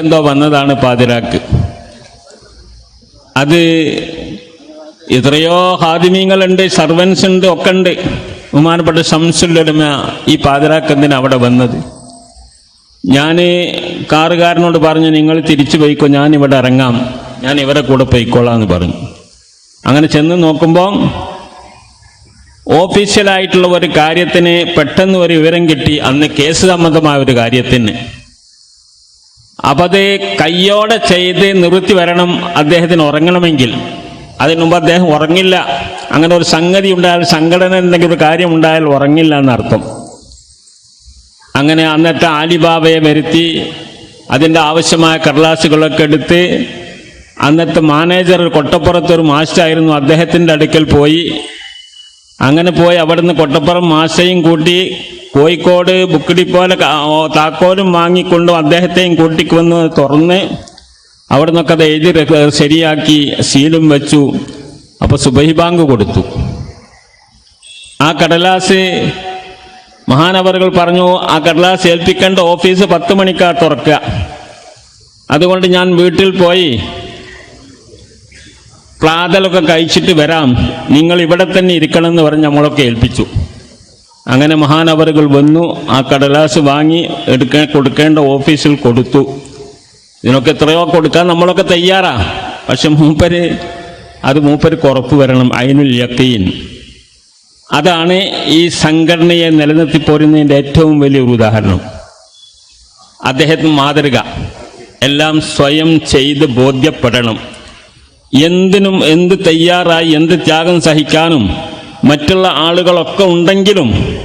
എന്തോ വന്നതാണ് പാതിരാക്ക്. അത് എത്രയോ ഹാദിമീങ്ങളുണ്ട് സർവൻസ് ഉണ്ട് ഒക്കെ ഉണ്ട് ബഹുമാനപ്പെട്ട ശംസുല്ലമ ഈ പാതിരാക്ക് എന്തിനാ അവിടെ വന്നത്? ഞാൻ കാറുകാരനോട് പറഞ്ഞു നിങ്ങൾ തിരിച്ചു പോയിക്കോ ഞാൻ ഇവിടെ ഇറങ്ങാം. ഞാൻ ഇവരെ കൂടെ പോയിക്കോളാം എന്ന് പറഞ്ഞു. അങ്ങനെ ചെന്ന് നോക്കുമ്പോൾ ഓഫീഷ്യലായിട്ടുള്ള ഒരു കാര്യത്തിന് പെട്ടെന്ന് ഒരു വിവരം കിട്ടി. അന്ന് കേസ് സംബന്ധമായ ഒരു കാര്യത്തിന്. അപ്പൊ അത് കയ്യോടെ ചെയ്ത് നിർത്തി വരണം അദ്ദേഹത്തിന് ഉറങ്ങണമെങ്കിൽ. അതിനു മുമ്പ് അദ്ദേഹം ഉറങ്ങില്ല. അങ്ങനെ ഒരു സംഗതി ഉണ്ടായാൽ സംഘടന എന്തെങ്കിലും ഒരു കാര്യം ഉണ്ടായാൽ ഉറങ്ങില്ല എന്നർത്ഥം. അങ്ങനെ അന്നത്തെ ആലിബാബയെ വരുത്തി അതിന്റെ ആവശ്യമായ കടലാസുകളൊക്കെ എടുത്ത് അന്നത്തെ മാനേജർ കൊട്ടപ്പുറത്തൊരു മാസ്റ്റായിരുന്നു അദ്ദേഹത്തിന്റെ അടുക്കൽ പോയി. അങ്ങനെ പോയി അവിടുന്ന് കൊട്ടപ്പുറം മാഷയും കൂട്ടി കോഴിക്കോട് ബുക്ക് ഡിപ്പോയിലെ ക- ഓ, താക്കോലും വാങ്ങിക്കൊണ്ടും അദ്ദേഹത്തെയും കൂട്ടിക്കൊന്ന് തുറന്ന് അവിടെ നിന്നൊക്കെ അത് എഴുതി ശരിയാക്കി സീലും വെച്ചു. അപ്പോൾ സുബഹി ബാങ്ക് കൊടുത്തു. ആ കടലാസ് മഹാനവറുകൾ പറഞ്ഞു ആ കടലാസ് ഏൽപ്പിക്കേണ്ട ഓഫീസ് പത്ത് മണിക്കാ തുറക്കുക. അതുകൊണ്ട് ഞാൻ വീട്ടിൽ പോയി പ്രാതലൊക്കെ കഴിച്ചിട്ട് വരാം. നിങ്ങൾ ഇവിടെ തന്നെ ഇരിക്കണം എന്ന് പറഞ്ഞ് നമ്മളൊക്കെ ഏൽപ്പിച്ചു. അങ്ങനെ മഹാനവറുകൾ വന്നു ആ കടലാസ് വാങ്ങി എടുക്കാൻ കൊടുക്കേണ്ട ഓഫീസിൽ കൊടുത്തു. ഇതിനൊക്കെ എത്രയോ കൊടുക്കാൻ നമ്മളൊക്കെ തയ്യാറാ. പക്ഷെ മൂപ്പര് അത് മൂപ്പർക്ക് കുറപ്പ് വരണം. അയിനുൽ യക്കീൻ. അതാണ് ഈ സംഘടനയെ നിലനിർത്തി പോരുന്നതിന്റെ ഏറ്റവും വലിയൊരു ഉദാഹരണം. അദ്ദേഹത്തിന് മാതൃക. എല്ലാം സ്വയം ചെയ്ത് ബോധ്യപ്പെടണം. എന്തിനും എന്ത് തയ്യാറായി എന്ത് ത്യാഗം സഹിക്കാനും മറ്റുള്ള ആളുകളൊക്കെ ഉണ്ടെങ്കിലും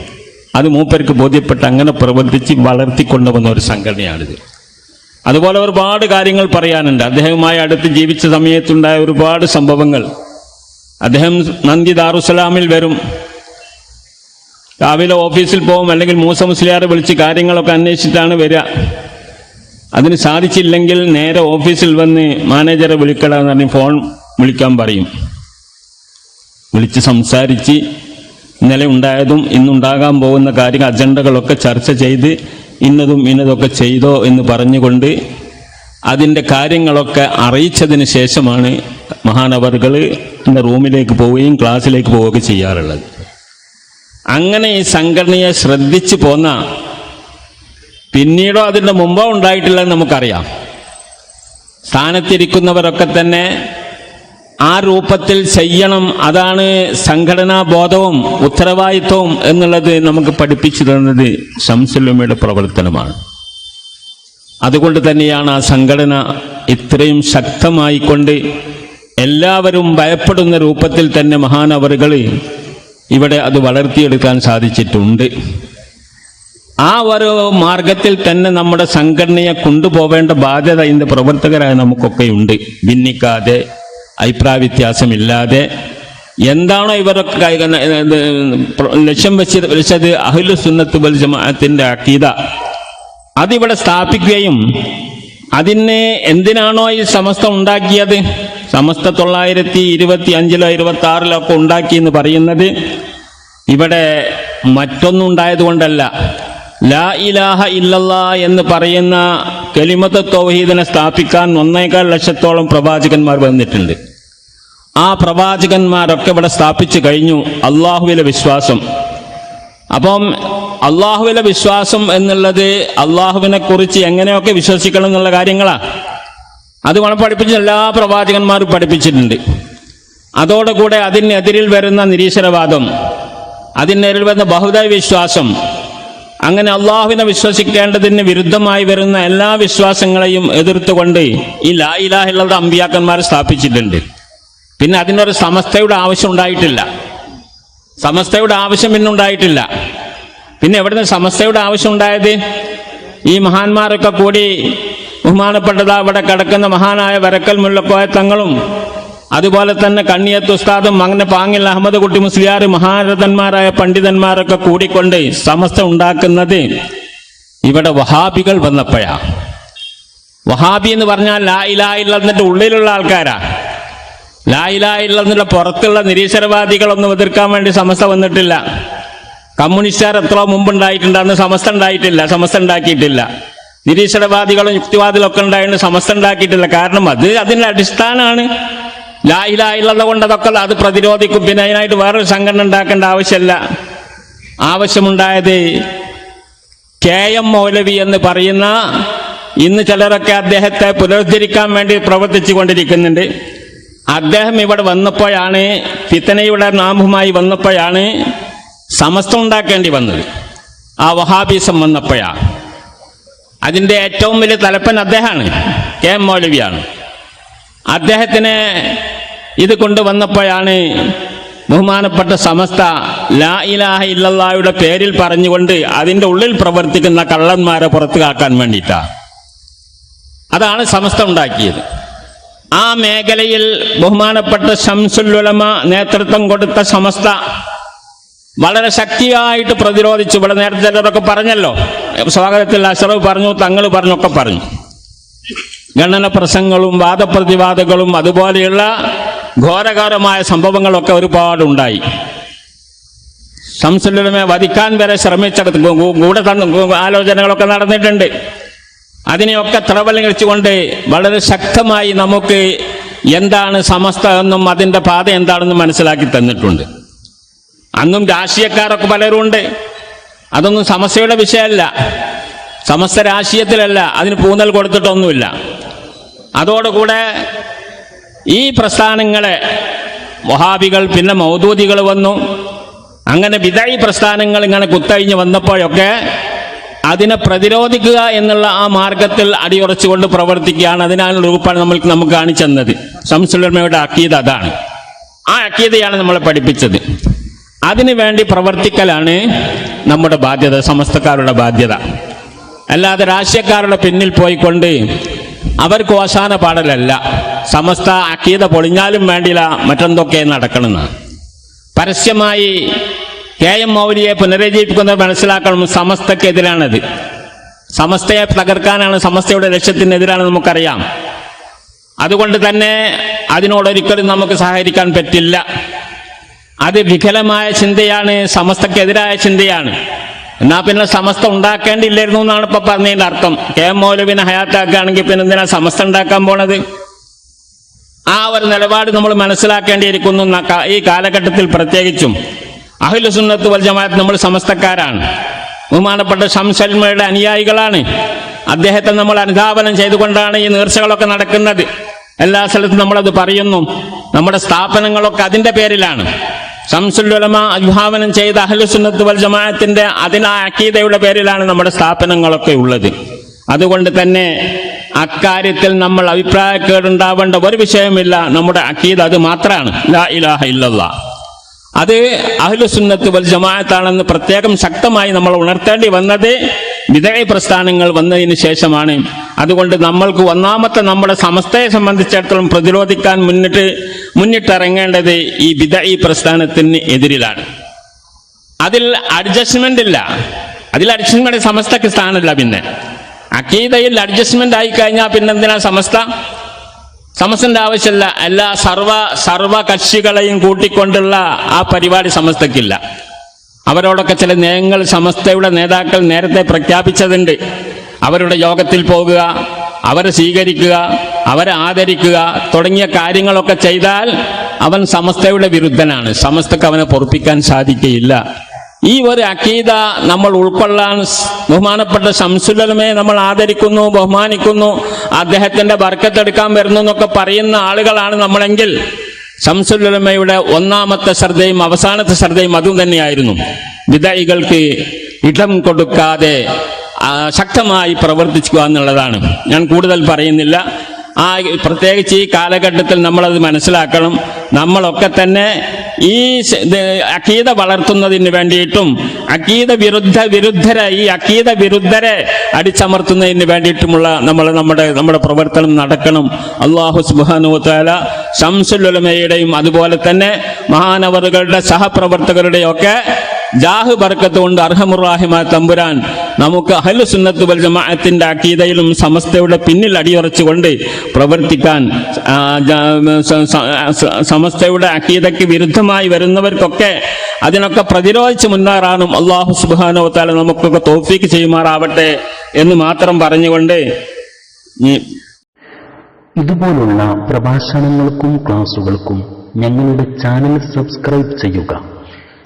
അത് മൂപ്പർക്ക് ബോധ്യപ്പെട്ട് അങ്ങനെ പ്രവർത്തിച്ച് വളർത്തിക്കൊണ്ടുവന്ന ഒരു സംഘടനയാണിത്. അതുപോലെ ഒരുപാട് കാര്യങ്ങൾ പറയാനുണ്ട്. അദ്ദേഹവുമായി അടുത്ത് ജീവിച്ച സമയത്തുണ്ടായ ഒരുപാട് സംഭവങ്ങൾ. അദ്ദേഹം നന്ദി ദാറുസലാമിൽ വരും. രാവിലെ ഓഫീസിൽ പോകും അല്ലെങ്കിൽ മൂസ മുസ്ലിയാറെ വിളിച്ച് കാര്യങ്ങളൊക്കെ അന്വേഷിച്ചിട്ടാണ് വരിക. അതിന് സാധിച്ചില്ലെങ്കിൽ നേരെ ഓഫീസിൽ വന്ന് മാനേജറെ വിളിക്കണമെന്ന് പറഞ്ഞ് ഫോൺ വിളിക്കാൻ പറയും. വിളിച്ച് സംസാരിച്ച് ഇന്നലെ ഉണ്ടായതും ഇന്നുണ്ടാകാൻ പോകുന്ന കാര്യങ്ങൾ അജണ്ടകളൊക്കെ ചർച്ച ചെയ്ത് ഇന്നതും ഇന്നതൊക്കെ ചെയ്തോ എന്ന് പറഞ്ഞുകൊണ്ട് അതിന്റെ കാര്യങ്ങളൊക്കെ അറിയിച്ചതിന് ശേഷമാണ് മഹാനവറുകൾ എന്റെ റൂമിലേക്ക് പോവുകയും ക്ലാസ്സിലേക്ക് പോവുകയൊക്കെ ചെയ്യാറുള്ളത്. അങ്ങനെ ഈ സംഘടനയെ ശ്രദ്ധിച്ചു പോന്ന പിന്നീടോ അതിന്റെ മുമ്പോ ഉണ്ടായിട്ടില്ലെന്ന് നമുക്കറിയാം. സ്ഥാനത്തിരിക്കുന്നവരൊക്കെ തന്നെ ആ രൂപത്തിൽ ചെയ്യണം അതാണ് സംഘടനാ ബോധവും ഉത്തരവാദിത്വവും എന്നുള്ളത് നമുക്ക് പഠിപ്പിച്ചു തന്നത് ശംസുല്ലമ്മയുടെ പ്രവർത്തനമാണ്. അതുകൊണ്ട് തന്നെയാണ് ആ സംഘടന ഇത്രയും ശക്തമായിക്കൊണ്ട് എല്ലാവരും ഭയപ്പെടുന്ന രൂപത്തിൽ തന്നെ മഹാനവറുകൾ ഇവിടെ അത് വളർത്തിയെടുക്കാൻ സാധിച്ചിട്ടുണ്ട്. ആ ഒരു മാർഗത്തിൽ തന്നെ നമ്മുടെ സംഘടനയെ കൊണ്ടുപോവേണ്ട ബാധ്യത ഇന്ന് പ്രവർത്തകരായ നമുക്കൊക്കെ ഉണ്ട് ഭിന്നിക്കാതെ അഭിപ്രായ വ്യത്യാസമില്ലാതെ. എന്താണോ ഇവരൊക്കെ ലക്ഷ്യം വെച്ച് വെച്ചത് അഹ്ലു സുന്നത്ത് വൽ ജമാഅത്തിന്റെ അക്കീത അതിവിടെ സ്ഥാപിക്കുകയും അതിനെ എന്തിനാണോ ഈ സമസ്ത ഉണ്ടാക്കിയത്? സമസ്ത തൊള്ളായിരത്തി ഇരുപത്തി അഞ്ചിലോ ഇരുപത്തി ആറിലോ ഒക്കെ ഉണ്ടാക്കി എന്ന് പറയുന്നത് ഇവിടെ മറ്റൊന്നും ഉണ്ടായതുകൊണ്ടല്ല ലാ ഇലാഹ ഇല്ലല്ല എന്ന് പറയുന്ന കലിമത്ത് തൗഹീദിനെ സ്ഥാപിക്കാൻ ഒന്നേകാൽ ലക്ഷത്തോളം പ്രവാചകന്മാർ വന്നിട്ടുണ്ട്. ആ പ്രവാചകന്മാരൊക്കെ ഇവിടെ സ്ഥാപിച്ചു കഴിഞ്ഞു അള്ളാഹുവിലെ വിശ്വാസം. അപ്പം അള്ളാഹുവിലെ വിശ്വാസം എന്നുള്ളത് അള്ളാഹുവിനെ കുറിച്ച് എങ്ങനെയൊക്കെ വിശ്വസിക്കണം എന്നുള്ള കാര്യങ്ങളാ. അത് വളം പഠിപ്പിച്ച എല്ലാ പ്രവാചകന്മാരും പഠിപ്പിച്ചിട്ടുണ്ട്. അതോടുകൂടെ അതിനെതിരിൽ വരുന്ന നിരീശ്വരവാദം അതിനെതിരിൽ വരുന്ന ബഹുദൈവ വിശ്വാസം അങ്ങനെ അള്ളാഹുവിനെ വിശ്വസിക്കേണ്ടതിന് വിരുദ്ധമായി വരുന്ന എല്ലാ വിശ്വാസങ്ങളെയും എതിർത്തുകൊണ്ട് ഈ ലാ ഇലാഹിള്ളത് അമ്പിയാക്കന്മാർ സ്ഥാപിച്ചിട്ടുണ്ട്. പിന്നെ അതിനൊരു സമസ്തയുടെ ആവശ്യം ഉണ്ടായിട്ടില്ല. സമസ്തയുടെ ആവശ്യം പിന്നെ ഉണ്ടായിട്ടില്ല. പിന്നെ എവിടുന്ന് സമസ്തയുടെ ആവശ്യം ഉണ്ടായത്? ഈ മഹാന്മാരൊക്കെ കൂടി ബഹുമാനപ്പെട്ടതാ അവിടെ കിടക്കുന്ന മഹാനായ വരക്കൽ മുല്ലക്കോയ തങ്ങളും അതുപോലെ തന്നെ കണ്ണിയത്ത് ഉസ്താദും അങ്ങനെ പാങ്ങിൽ അഹമ്മദ് കുട്ടി മുസ്ലിയാർ മഹാരഥന്മാരായ പണ്ഡിതന്മാരൊക്കെ കൂടിക്കൊണ്ട് സമസ്ത ഉണ്ടാക്കുന്നത് ഇവിടെ വഹാബികൾ വന്നപ്പോഴാ. വഹാബി എന്ന് പറഞ്ഞാൽ ലാ ഇലാ ഇല്ലെന്നിട്ട് ഉള്ളിലുള്ള ആൾക്കാരാ. ലാ ഇലാ ഇല്ലെന്നുള്ള പുറത്തുള്ള നിരീശ്വരവാദികളൊന്നും എതിർക്കാൻ വേണ്ടി സമസ്ത വന്നിട്ടില്ല. കമ്മ്യൂണിസ്റ്റുകാർ എത്രയോ മുമ്പുണ്ടായിട്ടുണ്ട് അന്ന് സമസ്ത ഉണ്ടായിട്ടില്ല സമസ്ത ഉണ്ടാക്കിയിട്ടില്ല. നിരീശ്വരവാദികളും യുക്തിവാദികളും ഒക്കെ ഉണ്ടായിട്ട് സമസ്ത ഉണ്ടാക്കിയിട്ടില്ല. കാരണം അത് അതിന്റെ അടിസ്ഥാനമാണ്. ലായിലായില്ല കൊണ്ട് അതൊക്കെ അത് പ്രതിരോധിക്കും. പിന്നെ അതിനായിട്ട് വേറൊരു സംഘടന ഉണ്ടാക്കേണ്ട ആവശ്യമല്ല. ആവശ്യമുണ്ടായത് കെ എം മൗലവി എന്ന് പറയുന്ന ഇന്ന് ചിലരൊക്കെ അദ്ദേഹത്തെ പുനരുദ്ധരിക്കാൻ വേണ്ടി പ്രവർത്തിച്ചു കൊണ്ടിരിക്കുന്നുണ്ട് അദ്ദേഹം ഇവിടെ വന്നപ്പോഴാണ് ഫിത്തനയുടെ നാമുമായി വന്നപ്പോഴാണ് സമസ്ത ഉണ്ടാക്കേണ്ടി വന്നത്. ആ വഹാബീസം വന്നപ്പോഴാണ്. അതിന്റെ ഏറ്റവും വലിയ തലപ്പൻ അദ്ദേഹമാണ് കെ എം മൗലവിയാണ്. അദ്ദേഹത്തിന് ഇത് കൊണ്ടുവന്നപ്പോഴാണ് ബഹുമാനപ്പെട്ട സമസ്ത ലാ ഇലാഹ ഇല്ലല്ലായുടെ പേരിൽ പറഞ്ഞുകൊണ്ട് അതിന്റെ ഉള്ളിൽ പ്രവർത്തിക്കുന്ന കള്ളന്മാരെ പുറത്തു കാക്കാൻ വേണ്ടിയിട്ടാണ് അതാണ് സമസ്ത ഉണ്ടാക്കിയത്. ആ മേഖലയിൽ ബഹുമാനപ്പെട്ട ശംസുല്ലുലമ നേതൃത്വം കൊടുത്ത സമസ്ത വളരെ ശക്തിയായിട്ട് പ്രതിരോധിച്ചു. ഇവിടെ നേരത്തെ ചിലരൊക്കെ പറഞ്ഞല്ലോ. സ്വാഗതത്തിൽ അഷറഫ് പറഞ്ഞു തങ്ങൾ പറഞ്ഞൊക്കെ പറഞ്ഞു. ഗണന പ്രസംഗങ്ങളും വാദപ്രതിവാദങ്ങളും അതുപോലെയുള്ള ഘോരഘോരമായ സംഭവങ്ങളൊക്കെ ഒരുപാടുണ്ടായി. സംസുലമെ വധിക്കാൻ വരെ ശ്രമിച്ചെടുത്ത് കൂടെ ആലോചനകളൊക്കെ നടന്നിട്ടുണ്ട്. അതിനെയൊക്കെ ത്രവലിച്ചുകൊണ്ട് വളരെ ശക്തമായി നമുക്ക് എന്താണ് സമസ്ത എന്നും അതിന്റെ പാത എന്താണെന്നും മനസ്സിലാക്കി തന്നിട്ടുണ്ട്. അന്നും രാഷ്ട്രീയക്കാരൊക്കെ പലരും ഉണ്ട് അതൊന്നും സമസ്യയുടെ വിഷയമല്ല. സമസ്ത രാഷ്ട്രീയത്തിലല്ല. അതിന് പൂന്നൽ കൊടുത്തിട്ടൊന്നുമില്ല. അതോടുകൂടെ ഈ പ്രസ്ഥാനങ്ങളെ വഹാബികൾ പിന്നെ മൗദൂദികൾ വന്നു. അങ്ങനെ വിദായി പ്രസ്ഥാനങ്ങൾ ഇങ്ങനെ കുത്തഴിഞ്ഞ് വന്നപ്പോഴൊക്കെ അതിനെ പ്രതിരോധിക്കുക എന്നുള്ള ആ മാർഗത്തിൽ അടിയുറച്ചുകൊണ്ട് പ്രവർത്തിക്കുകയാണ്. അതിനാലുള്ള രൂപമാണ് നമ്മൾ നമുക്ക് കാണിച്ചെന്നത്. സംസുലമയുടെ അക്കീത അതാണ്. ആ അക്കീതയാണ് നമ്മളെ പഠിപ്പിച്ചത്. അതിനു വേണ്ടി പ്രവർത്തിക്കലാണ് നമ്മുടെ ബാധ്യത സമസ്തക്കാരുടെ ബാധ്യത. അല്ലാതെ രാഷ്ട്രീയക്കാരുടെ പിന്നിൽ പോയിക്കൊണ്ട് അവർക്ക് ഓശാന പാടലല്ല. സമസ്ത അക്കീത പൊളിഞ്ഞാലും വേണ്ടില്ല മറ്റെന്തൊക്കെ നടക്കണമെന്ന് പരസ്യമായി കെ എം മൗലിയെ പുനരുജ്ജീവിപ്പിക്കുന്നത് മനസ്സിലാക്കണം സമസ്തക്കെതിരാണത്. സമസ്തയെ തകർക്കാനാണ് സമസ്തയുടെ ലക്ഷ്യത്തിനെതിരാണ് നമുക്കറിയാം. അതുകൊണ്ട് തന്നെ അതിനോടൊരിക്കലും നമുക്ക് സഹകരിക്കാൻ പറ്റില്ല. അത് വികലമായ ചിന്തയാണ് സമസ്തക്കെതിരായ ചിന്തയാണ്. എന്നാ പിന്നെ സമസ്ത ഉണ്ടാക്കേണ്ടിയില്ലായിരുന്നു എന്നാണ് ഇപ്പൊ പറഞ്ഞതിന്റെ അർത്ഥം. കെ എം മൗലവിനെ ഹയാത്താക്കുകയാണെങ്കിൽ പിന്നെ എന്തിനാ സമസ്ത ഉണ്ടാക്കാൻ പോണത്? ആ ഒരു നിലപാട് നമ്മൾ മനസ്സിലാക്കേണ്ടിയിരിക്കുന്നു ഈ കാലഘട്ടത്തിൽ പ്രത്യേകിച്ചും. അഹിലു സുന്നത്ത് വൽ നമ്മൾ സമസ്തക്കാരാണ്. ബഹുമാനപ്പെട്ട ശംസൽമയുടെ അനുയായികളാണ്. അദ്ദേഹത്തെ നമ്മൾ അനുധാപനം ചെയ്തുകൊണ്ടാണ് ഈ നേർച്ചകളൊക്കെ നടക്കുന്നത്. എല്ലാ സ്ഥലത്തും നമ്മളത് പറയുന്നു. നമ്മുടെ സ്ഥാപനങ്ങളൊക്കെ അതിന്റെ പേരിലാണ്. ശംസുലുലമ അനുധാവനം ചെയ്ത അഹ്ലുസുന്നത്ത് വൽ ജമാഅത്തിന്റെ അതിന് അക്കീതയുടെ പേരിലാണ് നമ്മുടെ സ്ഥാപനങ്ങളൊക്കെ ഉള്ളത്. അതുകൊണ്ട് തന്നെ അക്കാര്യത്തിൽ നമ്മൾ അഭിപ്രായക്കേടുണ്ടാവേണ്ട ഒരു വിഷയമില്ല. നമ്മുടെ അക്കീദ് അത് മാത്രമാണ് ലാ ഇലാഹ അത് അഹ്ലുസുന്നത്ത് വൽ ജമാഅത്താണെന്ന് പ്രത്യേകം ശക്തമായി നമ്മൾ ഉണർത്തേണ്ടി വന്നത് വിധേയ പ്രസ്ഥാനങ്ങൾ വന്നതിന് ശേഷമാണ്. അതുകൊണ്ട് നമ്മൾക്ക് ഒന്നാമത്തെ നമ്മുടെ സമസ്തയെ സംബന്ധിച്ചിടത്തോളം പ്രതിരോധിക്കാൻ മുന്നിട്ട് മുന്നിട്ടിറങ്ങേണ്ടത് ഈ വിധേയ പ്രസ്ഥാനത്തിന് എതിരിലാണ്. അതിൽ അഡ്ജസ്റ്റ്മെന്റ് ഇല്ല. അതിൽ അഡ്ജസ്റ്റ്മെന്റ് സമസ്തക്ക് സ്ഥാനമില്ല പിന്നെ. അക്കീതയിൽ അഡ്ജസ്റ്റ്മെന്റ് ആയി കഴിഞ്ഞാൽ പിന്നെ എന്തിനാ സമസ്ത? സമസ്തന്റെ ആവശ്യമില്ല. എല്ലാ സർവ സർവ കക്ഷികളെയും കൂട്ടിക്കൊണ്ടുള്ള ആ പരിപാടി സമസ്തക്കില്ല അവരോടൊക്കെ ചില നയങ്ങൾ സമസ്തയുടെ നേതാക്കൾ നേരത്തെ പ്രഖ്യാപിച്ചതുണ്ട്. അവരുടെ യോഗത്തിൽ പോകുക അവരെ സ്വീകരിക്കുക അവരെ ആദരിക്കുക തുടങ്ങിയ കാര്യങ്ങളൊക്കെ ചെയ്താൽ അവൻ സമസ്തയുടെ വിരുദ്ധനാണ്. സമസ്തക്ക് അവനെ പൊറപ്പിക്കാൻ സാധിക്കുകയില്ല ഈ ഒരു അക്കീത നമ്മൾ ഉൾക്കൊള്ളാൻ ബഹുമാനപ്പെട്ട ശംസുലമെ നമ്മൾ ആദരിക്കുന്നു ബഹുമാനിക്കുന്നു. അദ്ദേഹത്തിന്റെ ബർക്കത്തെടുക്കാൻ വരുന്നു എന്നൊക്കെ പറയുന്ന ആളുകളാണ് നമ്മളെങ്കിൽ ശംസുലമയുടെ ഒന്നാമത്തെ ശ്രദ്ധയും അവസാനത്തെ ശ്രദ്ധയും അതും തന്നെയായിരുന്നു. വിദായികൾക്ക് ഇടം കൊടുക്കാതെ ശക്തമായി പ്രവർത്തിക്കുക എന്നുള്ളതാണ്. ഞാൻ കൂടുതൽ പറയുന്നില്ല. ആ പ്രത്യേകിച്ച് ഈ കാലഘട്ടത്തിൽ നമ്മളത് മനസ്സിലാക്കണം. നമ്മളൊക്കെ തന്നെ ഈ അക്കീത വളർത്തുന്നതിന് വേണ്ടിയിട്ടും അക്കീത വിരുദ്ധ വിരുദ്ധരെ ഈ അക്കീത വിരുദ്ധരെ അടിച്ചമർത്തുന്നതിന് വേണ്ടിയിട്ടുമുള്ള നമ്മൾ നമ്മുടെ നമ്മുടെ പ്രവർത്തനം നടക്കണം. അള്ളാഹു സുബാനുത്താല ശംസുലുലമയുടെയും അതുപോലെ തന്നെ മഹാനവറുകളുടെ സഹപ്രവർത്തകരുടെയും ഒക്കെ ജാഹ് ബർക്കത്ത് കൊണ്ട് അർഹമുറാഹിമ തമ്പുരാൻ. നമുക്ക് അഹലു സുന്നത്ത് വൽ ജമാഅത്തിന്റെ അക്കീതയിലും സമസ്തയുടെ പിന്നിൽ അടിയുറച്ചുകൊണ്ട് പ്രവർത്തിക്കാൻ സമസ്തയുടെ അക്കീതയ്ക്ക് വിരുദ്ധമായി വരുന്നവർക്കൊക്കെ അതിനൊക്കെ പ്രതിരോധിച്ച് മുന്നേറാനും അള്ളാഹു സുബാനോത്താല നമുക്കൊക്കെ തോഫീക്ക് ചെയ്യുമാറാവട്ടെ എന്ന് മാത്രം പറഞ്ഞുകൊണ്ട് ഇതുപോലുള്ള പ്രഭാഷണങ്ങൾക്കും ക്ലാസുകൾക്കും ഞങ്ങളുടെ ചാനൽ സബ്സ്ക്രൈബ് ചെയ്യുക.